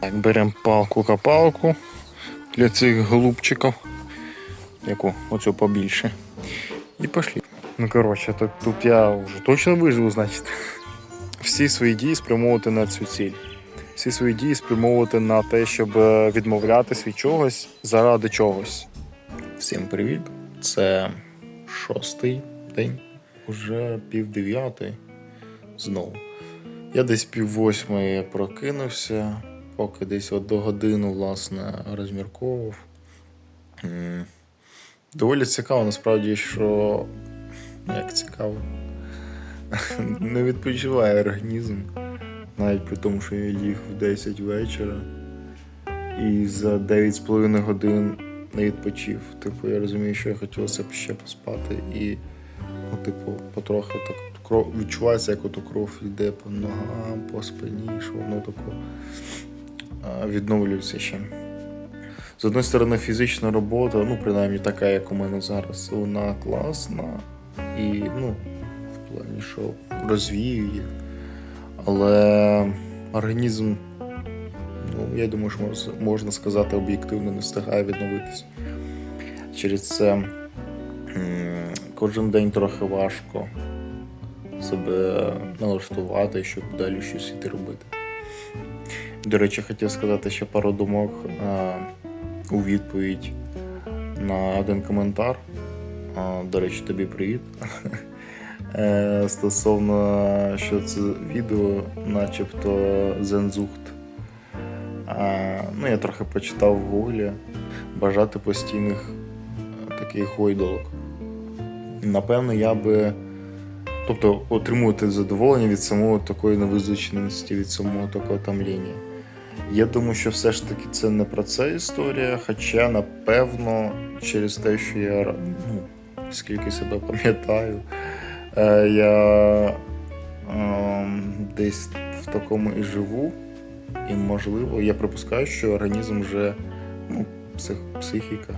Так, беремо палку-копалку для цих голубчиків. Яку? Оцю побільше. І пошли. Ну коротше, тут, тут я вже точно виживу, значить. Всі свої дії спрямовувати на цю ціль. Всі свої дії спрямовувати на те, щоб е, відмовлятись від чогось заради чогось. Всім привіт! Це шостий день, уже пів дев'ятий. Знову. Я десь пів восьмої прокинувся, поки десь от до годину, власне, розмірковував. Доволі цікаво, насправді, що як цікаво. Не відпочиває організм, навіть при тому, що я ліг в 10 вечора і за 9,5 годин не відпочив. Типу, я розумію, що я хотілося б ще поспати і, ну, типу, потрохи так кров відчувається, як ото кров йде по ногам, по спині, що воно тако а, відновлюється ще. З одної сторони, фізична робота, ну, принаймні така, як у мене зараз, вона класна і, ну, в плані, що розвію їх. Але організм, ну, я думаю, що можна сказати, об'єктивно не встигає відновитися. Через це кожен день трохи важко себе налаштувати, щоб далі щось іти робити. До речі, хотів сказати ще пару думок а, у відповідь на один коментар. А, до речі, тобі привіт. Е, Стосовно, що це відео, начебто зензухт. Ну, я трохи почитав в гуглі бажати постійних е, таких гойдолок. Напевно, я би. Тобто отримувати задоволення від самого такої невизначеності, від самого такого тамління. Я думаю, що все ж таки це не про це історія, хоча, напевно, через те, що я ну, скільки себе пам'ятаю, е, я ем, десь в такому і живу, і можливо, я припускаю, що організм вже ну, псих, психіка,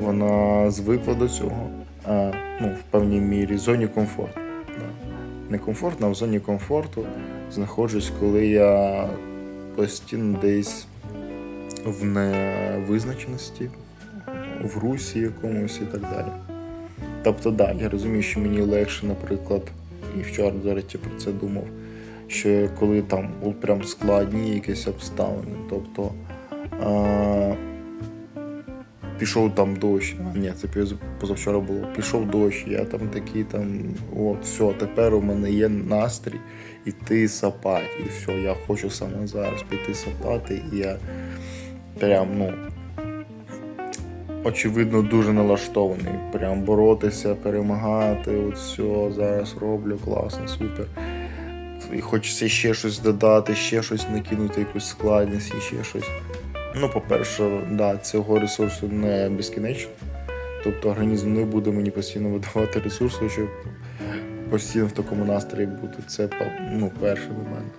вона звикла до цього. А, ну, в певній мірі зоні комфорту. Да. Не комфортно, а в зоні комфорту знаходжусь, коли я постійно десь в невизначеності, в русі якомусь і так далі. Тобто, да, я розумію, що мені легше, наприклад, і вчора, до речі, про це думав, що коли там прям складні якісь обставини, тобто. А, пішов там дощ. Ні, це позавчора було. Пішов дощ, я там такий там, от, все, тепер у мене є настрій іти сапати. І все, я хочу саме зараз піти сапати, і я прям, ну. Очевидно, дуже налаштований. Прям боротися, перемагати, от все, зараз роблю, класно, супер. І хочеться ще щось додати, ще щось накинути, якусь складність і ще щось. Ну, по-перше, да, цього ресурсу не безкінечно. Тобто організм не буде мені постійно видавати ресурси, щоб постійно в такому настрої бути. Це ну, перший момент.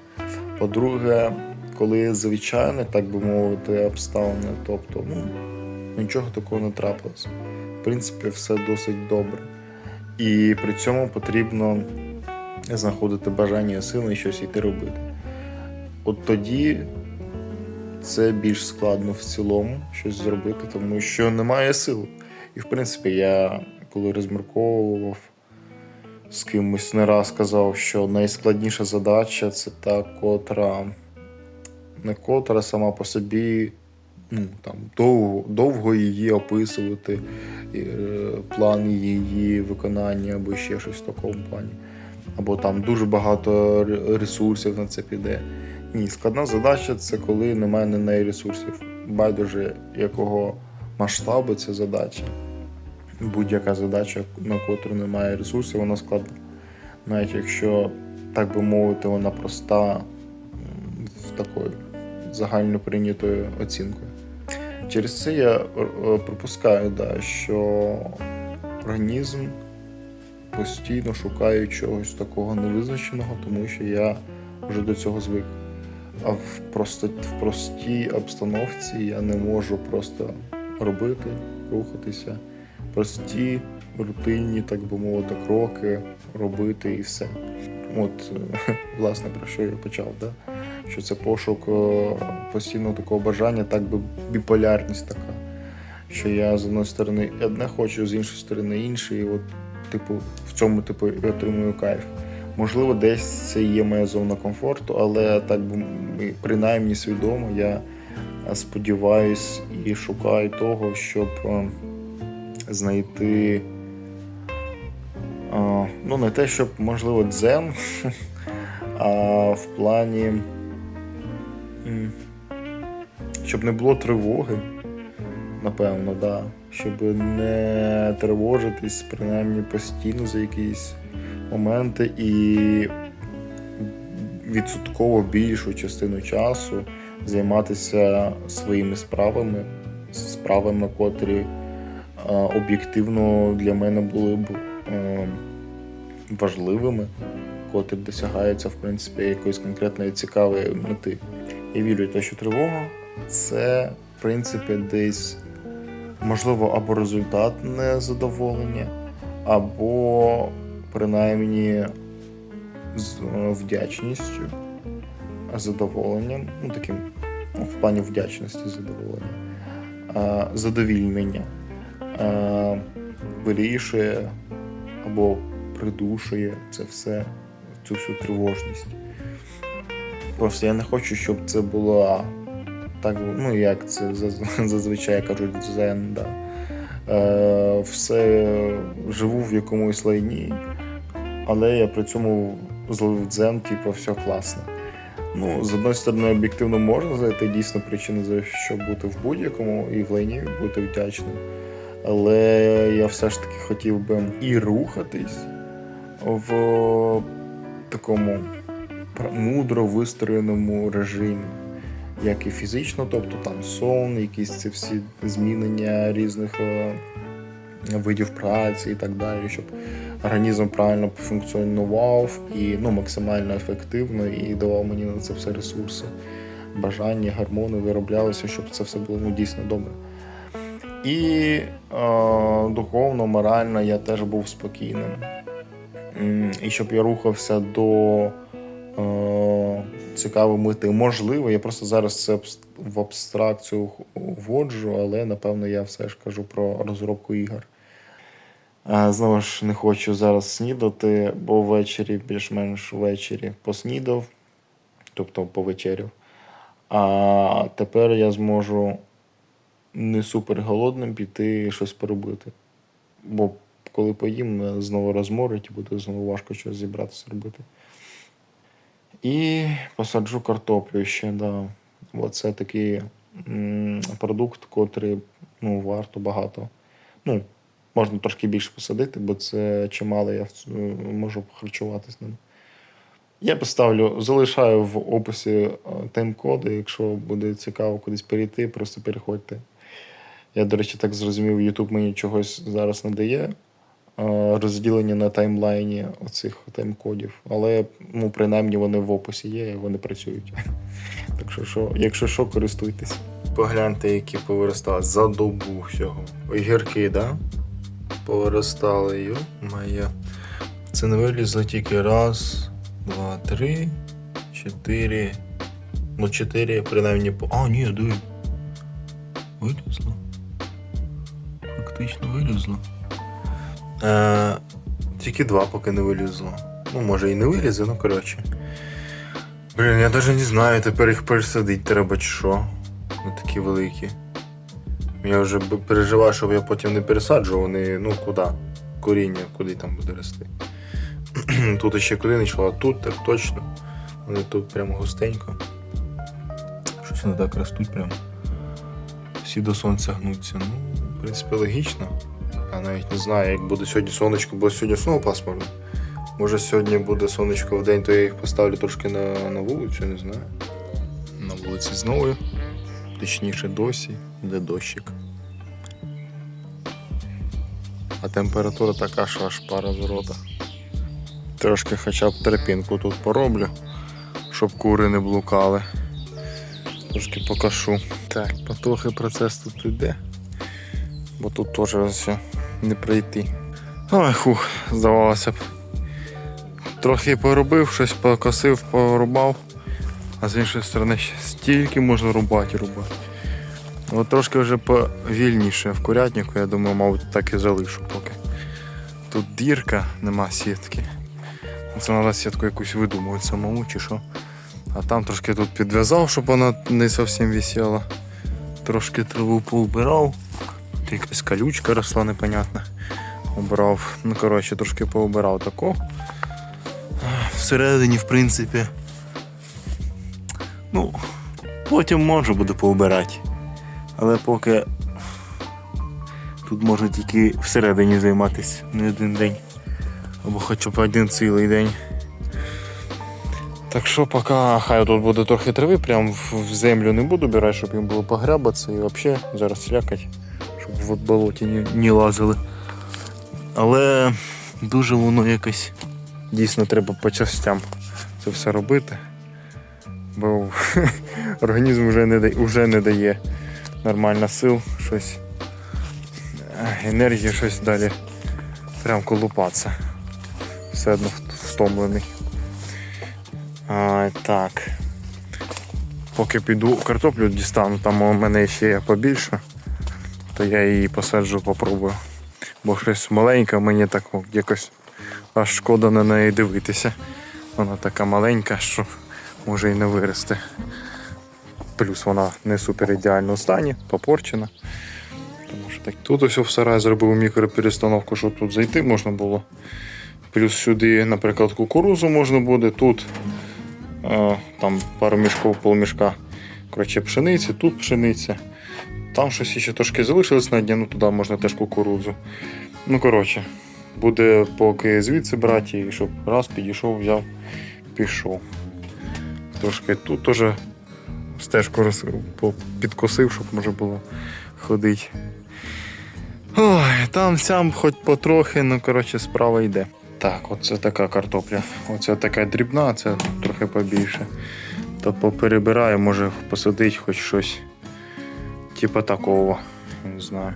По-друге, коли звичайне, так би мовити, обставини, тобто, ну, нічого такого не трапилось. В принципі, все досить добре. І при цьому потрібно знаходити бажання сили щось йти робити. От тоді це більш складно в цілому щось зробити, тому що немає сил. І в принципі, я коли розмірковував з кимось не раз казав, що найскладніша задача це та, котра не котра сама по собі. Ну, там, довго, довго її описувати, е, план її виконання або ще щось в такому плані. Або там дуже багато ресурсів на це піде. Ні, складна задача це коли немає на неї ресурсів. Байдуже якого масштабу ця задача. Будь-яка задача, на котру немає ресурсів, вона складна. Навіть якщо, так би мовити, вона проста в такою загально прийнятою оцінкою. Через це я е, припускаю, да, що організм постійно шукає чогось такого невизначеного, тому що я вже до цього звик. А в, просто, в простій обстановці я не можу просто робити, рухатися. Прості, рутинні, так би мовити, кроки робити і все. От, власне, про що я почав, да? що це пошук е, постійно такого бажання, так би біполярність така. Що я з одної сторони одне хочу, з іншої сторони інше, і от, типу, в цьому типу і отримую кайф. Можливо, десь це є моя зона комфорту, але так принаймні свідомо я е, сподіваюсь і шукаю того, щоб е, знайти. е, Ну, не те, щоб можливо дзен, а в плані, щоб не було тривоги, напевно, да. Щоб не тривожитись принаймні постійно за якісь моменти і відсотково більшу частину часу займатися своїми справами, справами, котрі е, об'єктивно для мене були б е, важливими, котрі досягаються в принципі якоїсь конкретної цікавої мети. Я вірю те, що тривога це в принципі десь можливо або результатне задоволення, або принаймні з е, вдячністю, задоволенням, ну таким ну, в плані вдячності задоволення, задовільнення вирішує або придушує це все, цю всю тривожність. Просто я не хочу, щоб це було так, ну як це зазвичай кажуть, дзен, да. Е, все живу в якомусь лайні, але я при цьому зловив дзен, типу, все класно. Ну, з одної сторони, об'єктивно можна знайти дійсно причини, за що бути в будь-якому і в лайні бути вдячним. Але я все ж таки хотів би і рухатись в такому мудро вистроєному режимі, як і фізично, тобто там сон, якісь ці всі змінення різних е, видів праці і так далі, щоб організм правильно функціонував і ну, максимально ефективно і давав мені на це все ресурси, бажання, гормони вироблялися, щоб це все було ну, дійсно добре. І е, духовно, морально я теж був спокійним. І щоб я рухався до е, цікавої мети. Можливо, я просто зараз це в абстракцію вводжу, але напевно я все ж кажу про розробку ігор. Знову ж не хочу зараз снідати, бо ввечері, більш-менш ввечері поснідав, тобто повечеряв. А тепер я зможу не супер голодним піти щось поробити. Бо коли поїм, знову розморить і буде знову важко щось зібратися робити. І посаджу картоплю ще, да. Бо це такий м, продукт, котрий ну, варто багато. Ну, можна трошки більше посадити, бо це чимало я е, можу харчуватись ним. Я поставлю, залишаю в описі е, тайм-коди, якщо буде цікаво кудись перейти, просто переходьте. Я, до речі, так зрозумів, YouTube мені чогось зараз не дає е, розділення на таймлайні оцих тайм-кодів, але ну, принаймні вони в описі є і вони працюють. Так що, що якщо що, користуйтесь. Погляньте, які повиростали за добу всього. Огірки, да? Повиростали, йо моє. Це не вилізло тільки раз, два, три, чотири. Ну, чотири, принаймні по. А, ні, диви. Вилізло. Фактично вилізло. Е, тільки два поки не вилізло. Ну, може і не вилізе, ну коротше. Блін, я навіть не знаю, тепер їх пересадити треба чи що. Вони такі великі. Я вже переживаю, щоб я потім не пересаджував, вони, ну куди? Коріння, куди там буде рости. тут ще куди не йшло, а тут так точно. Вони тут прямо густенько. Щось вони так ростуть прямо. Всі до сонця гнуться. Ну, в принципі, логічно. Я навіть не знаю, як буде сьогодні сонечко, бо сьогодні знову пасмурно. Може сьогодні буде сонечко в день, то я їх поставлю трошки на, на вулицю, не знаю. На вулиці знову, точніше досі, де дощик. А температура така, що аж пара з рота. Трошки хоча б терпінку тут пороблю, щоб кури не блукали. Трошки покашу. Так, потрохи процес тут йде. Бо тут теж все не пройти. Ой, хух, здавалося б. Трохи поробив, щось покосив, порубав. А з іншої сторони стільки можна рубати і рубати. От трошки вже повільніше в курятнику, я думаю, мабуть, так і залишу поки. Тут дірка, нема сітки. Це треба сітку якусь видумувати самому чи що. А там трошки тут підв'язав, щоб вона не зовсім висіла. Трошки траву поубирав. Тут якась колючка росла непонятна. Убрав. Ну, коротше, трошки поубирав тако. Всередині, в принципі. Ну, потім можу буду поубирати. Але поки тут можу тільки всередині займатися не один день. Або хоча б один цілий день. Так що поки хай тут буде трохи трави, прям в землю не буду бирати, щоб їм було погрябатися і взагалі зараз слякать, щоб в болоті не, не лазили. Але дуже воно якось дійсно треба по частям це все робити. Бо організм вже не дає, вже не дає нормально сил, щось енергії, щось далі прям колупатися. Все одно втомлений. А, так. Поки піду картоплю дістану, там у мене ще є побільше, то я її посаджу, попробую. Бо щось маленьке, мені так якось аж шкода на неї дивитися. Вона така маленька, що може і не вирости. Плюс вона не супер ідеальному стані, попорчена. Тому що так. Тут ось в сарай зробив мікроперестановку, щоб тут зайти можна було. Плюс сюди, наприклад, кукурузу можна буде. Тут е, там пару мішків, полмішка коротше, пшениці, тут пшениця. Там щось ще трошки залишилось на дні, ну туди можна теж кукурудзу. Ну, коротше, буде поки звідси брати, і щоб раз підійшов, взяв, пішов. Трошки тут теж стежку роз... підкосив, щоб можна було ходити. Ой, там сям хоч потрохи, ну коротше, справа йде. Так, оце така картопля. Оце така дрібна, це трохи побільше. То поперебираю, може посадить хоч щось. Типа такого. Не знаю.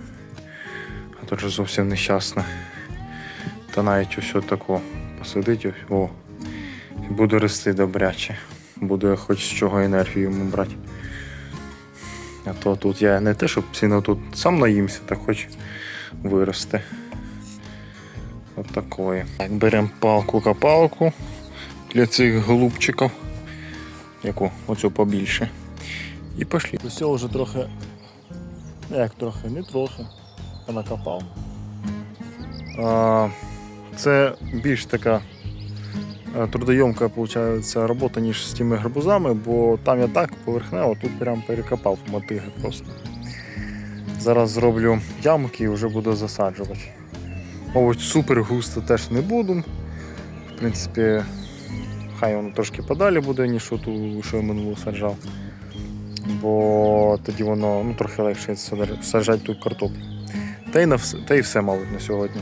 А то ж зовсім нещасне. Та навіть ось такого посадить, ось, о. І буде рости добряче. Буду хоч з чого енергію йому брати. А то тут я не те, щоб сильно тут сам наїмся, так хоч виросте. От такої. Так, беремо палку-копалку для цих голубчиків. Яку? Оцю побільше. І. Ось цього вже трохи. Як трохи, не трохи, а накопав. А, це більш така е, трудойомка виходить, робота, ніж з тими гарбузами, бо там я так поверхнево, тут прям перекопав мотиги просто. Зараз зроблю ямки і вже буду засаджувати. Мабуть, супер густо теж не буду. В принципі, хай воно трошки подалі буде, ніж ту, що я минуло саджав. Бо тоді воно ну, трохи легше саджати тут картоплю. Та й, на та й все, мабуть, на сьогодні.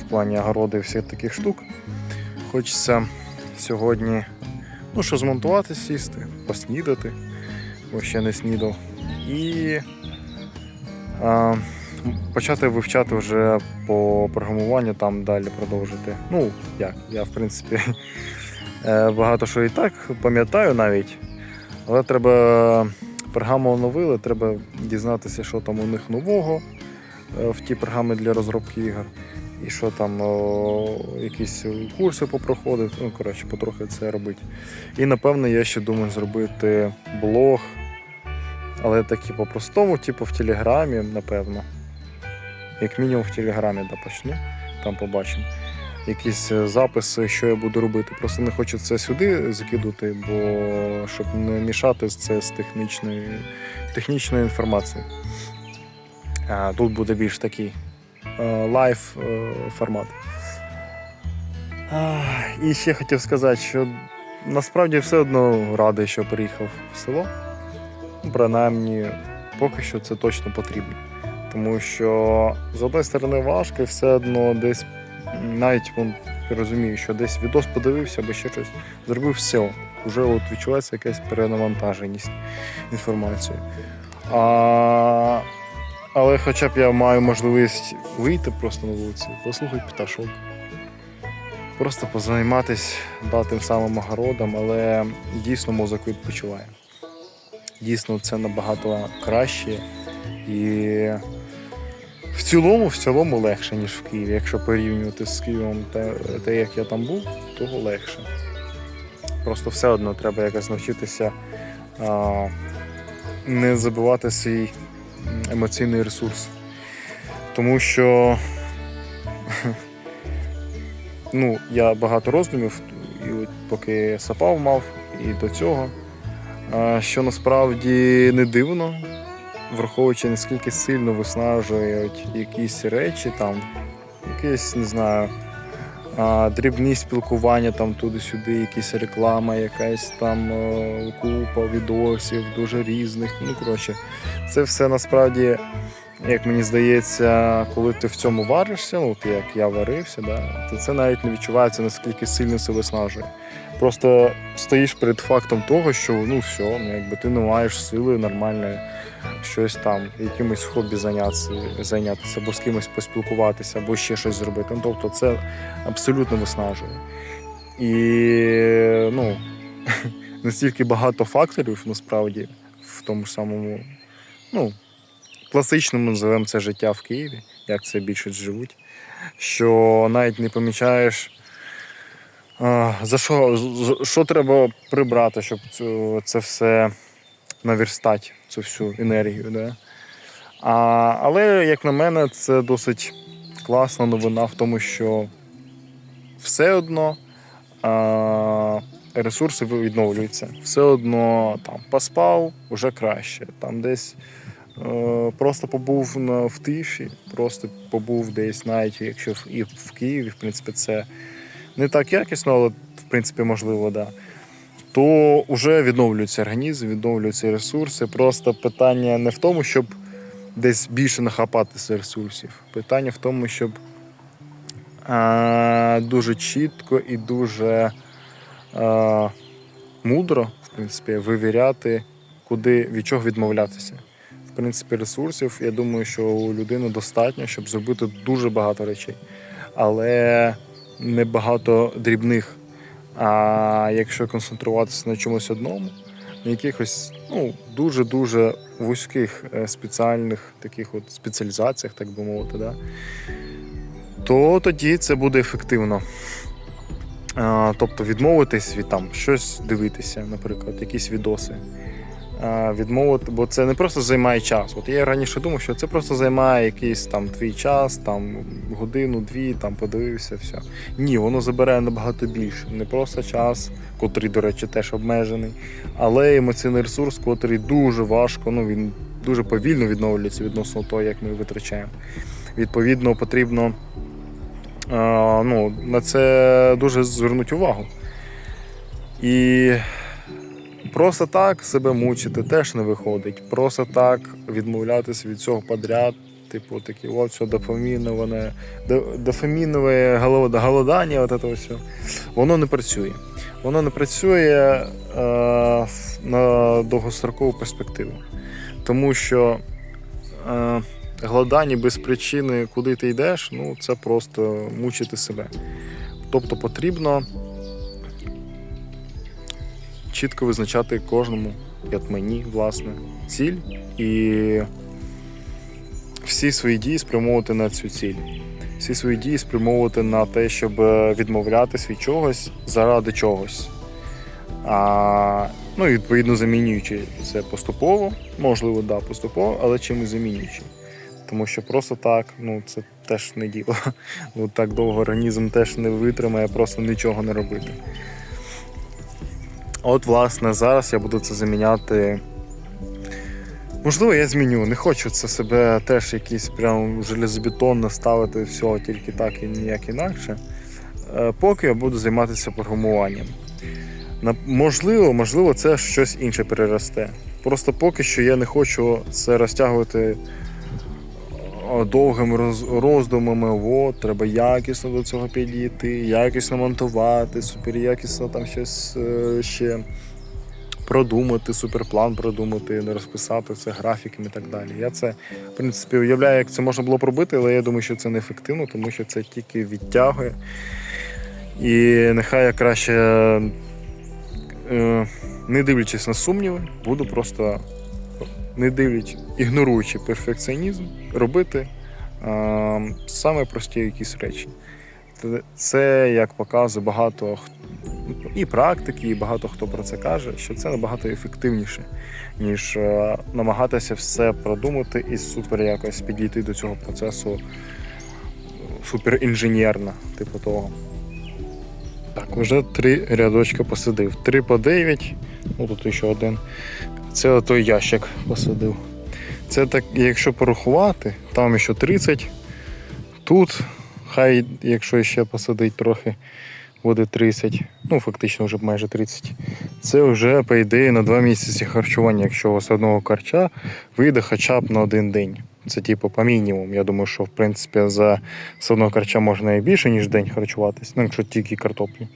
В плані огороди і всіх таких штук. Хочеться сьогодні ну, що змонтувати, сісти, поснідати, бо ще не снідав. І а, почати вивчати вже по програмуванню, там далі продовжити. Ну, як, я в принципі е, багато що і так пам'ятаю навіть, але треба програму оновили, треба дізнатися, що там у них нового е, в ті програми для розробки ігор. І що там якісь курси попроходити, ну коротше, потрохи це робити. І напевно я ще думаю зробити блог, але такий по-простому, типу в Телеграмі, напевно. Як мінімум в Телеграмі да, почну, там побачимо. Якісь е, записи, що я буду робити. Просто не хочу це сюди закидати, бо щоб не мішати це з технічної, технічної інформації. А тут буде більш такий лайв е, формат. І ще хотів сказати, що насправді все одно радий, що приїхав в село. Принаймні, поки що це точно потрібно. Тому що з одної сторони важко, і все одно десь навіть розумію, що десь відос подивився або ще щось, зробив все. Вже от відчувається якась перенавантаженість інформацією. А, але хоча б я маю можливість вийти просто на вулицю, послухати пташок, просто позайматися да, тим самим огородом, але дійсно мозок відпочиває. Дійсно, це набагато краще і в цілому, в цілому легше, ніж в Києві. Якщо порівнювати з Києвом те, те, як я там був, то легше. Просто все одно треба якось навчитися а, не забивати свій емоційний ресурс. Тому що ну, я багато роздумів, і от поки сапав мав, і до цього. Що насправді не дивно, враховуючи наскільки сильно виснажують якісь речі, там, якесь, не знаю, дрібні спілкування там туди-сюди, якась реклама, якась там е, купа відосів, дуже різних. Ну, коротше, це все насправді, як мені здається, коли ти в цьому варишся, от як я варився, да, то це навіть не відчувається, наскільки сильно це виснажує. Просто стоїш перед фактом того, що ну все, ну якби ти не маєш сили нормальної щось там, якимось хобі зайнятися, зайнятися, або з кимось поспілкуватися, або ще щось зробити. Ну, тобто це абсолютно виснажує. І ну, настільки багато факторів насправді в тому ж самому, ну, класичному називаємо це життя в Києві, як це більшість живуть, що навіть не помічаєш. А, За що, що треба прибрати, щоб це все наверстати, цю всю енергію. Да? А, але, як на мене, це досить класна новина в тому, що все одно а, ресурси відновлюються. Все одно там поспав вже краще. Там десь е, просто побув в тиші, просто побув десь, навіть якщо і в Києві, в принципі, це не так якісно, але в принципі можливо, да. То вже відновлюється організм, відновлюються ресурси. Просто питання не в тому, щоб десь більше нахапатися ресурсів. Питання в тому, щоб а, дуже чітко і дуже а, мудро, в принципі, вивіряти, куди від чого відмовлятися. В принципі, ресурсів, я думаю, що у людини достатньо, щоб зробити дуже багато речей. Але небагато дрібних. А якщо концентруватися на чомусь одному, на якихось ну, дуже-дуже вузьких е, спеціальних таких от спеціалізаціях, так би мовити, да, то тоді це буде ефективно. Тобто відмовитись від там щось дивитися, наприклад, якісь відоси. А, відмовити, бо це не просто займає час. От я раніше думав, що це просто займає якийсь там твій час, там годину-дві, там подивився, все. Ні, воно забирає набагато більше. Не просто час, котрий, до речі, теж обмежений, але емоційний ресурс, котрий дуже важко, ну він дуже повільно відновлюється відносно того, як ми витрачаємо. Відповідно, потрібно а, ну, на це дуже звернути увагу. І просто так себе мучити теж не виходить. Просто так відмовлятися від цього подряд. Типу такі, от все дофаміноване, дофамінове голодання, от це все. Воно не працює. Воно не працює е, на довгострокову перспективу. Тому що е, голодання без причини, куди ти йдеш, ну це просто мучити себе. Тобто потрібно чітко визначати кожному, як мені, власне, ціль і всі свої дії спрямовувати на цю ціль. Всі свої дії спрямовувати на те, щоб е, відмовлятись від чогось заради чогось. А, ну і відповідно замінюючи це поступово, можливо, да, поступово, але чимось замінюючи. Тому що просто так, ну це теж не діло. От так довго організм теж не витримає, просто нічого не робити. От, власне, зараз я буду це заміняти. Можливо, я зміню. Не хочу це себе теж якийсь прям железобетонно ставити все тільки так і ніяк інакше. Е, Поки я буду займатися програмуванням. Можливо, можливо, це щось інше переросте. Просто поки що я не хочу це розтягувати довгими роздумами. От, треба якісно до цього підійти, якісно монтувати, суперякісно там щось е, ще продумати, суперплан продумати, не розписати це графіками і так далі. Я це, в принципі, уявляю, як це можна було б робити, але я думаю, що це неефективно, тому що це тільки відтягує І нехай я краще, е, не дивлячись на сумніви, буду просто не дивлячись, ігноруючи перфекціонізм, робити е, саме прості якісь речі. Це- як показує багато і практики, і багато хто про це каже, що це набагато ефективніше, ніж е, намагатися все продумати і супер якось підійти до цього процесу суперінженерно, типу того. Так, вже три рядочки посадив. Три по 9, ну тут ще один. Це той ящик посадив. Це так, якщо порахувати, там ще 30. Тут, хай, якщо ще посадить трохи, буде 30. Ну, фактично вже майже 30. Це вже, по ідеї, на 2 місяці харчування, якщо у вас одного карча вийде хоча б на один день. Це типу по мінімуму. Я думаю, що в принципі за з одного карча можна і більше, ніж день харчуватись, ну, якщо тільки картоплі.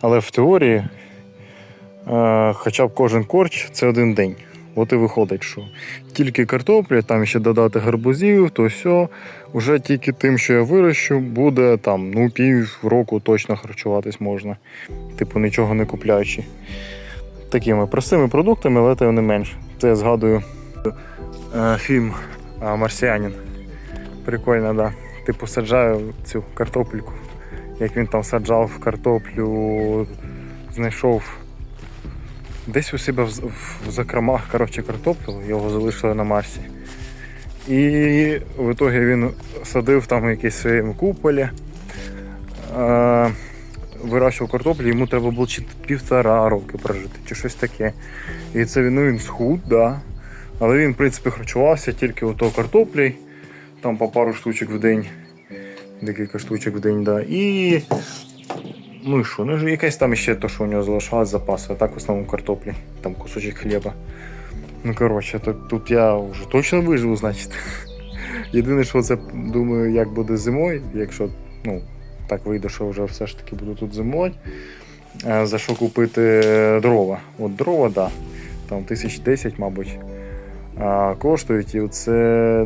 Але в теорії, хоча б кожен корч це один день. От і виходить, що тільки картоплі, там ще додати гарбузів, то все, вже тільки тим, що я вирощу, буде там ну, пів року точно харчуватись можна. Типу нічого не купляючи. Такими простими продуктами, але тим не менш. Це я згадую е, фільм е, Марсіанін. Прикольно, да. Типу саджаю цю картопельку. Як він там саджав картоплю, знайшов десь у себе в, в закромах коротше, картоплю, його залишили на Марсі. І в ітогі він садив там якісь своєму куполі, е, вирощував картоплю, йому треба було чи півтора роки прожити, чи щось таке. І це ну, він схуд, да. Але він, в принципі, харчувався тільки ото картоплі, там по пару штучок в день, декілька штучок в день, да. І. Ну і що, ну якесь там ще то, що у нього залишалось запаси, а так в основному картоплі, там кусочок хліба. Ну коротше, тут, тут я вже точно виживу, значить. Єдине, що це думаю, як буде зимою, якщо ну, так вийде, що вже все ж таки буду тут зимувати. Е, За що купити дрова? От дрова, так. Да. Там тисяч десять, мабуть, коштують. І це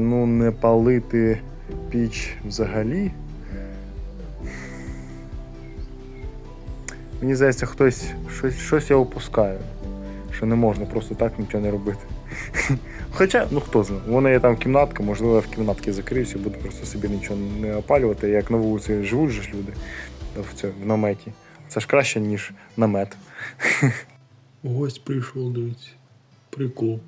ну, не палити піч взагалі. Мені здається, хтось щось, щось я опускаю. Що не можна просто так нічого не робити. Хоча, ну хто знає, вона є там кімнатка, можливо, я в кімнатці закриюся, буду просто собі нічого не опалювати, як на вулиці живуть же ж люди в, цьому, в наметі. Це ж краще, ніж намет. Гость прийшов, дивіться. Прикол.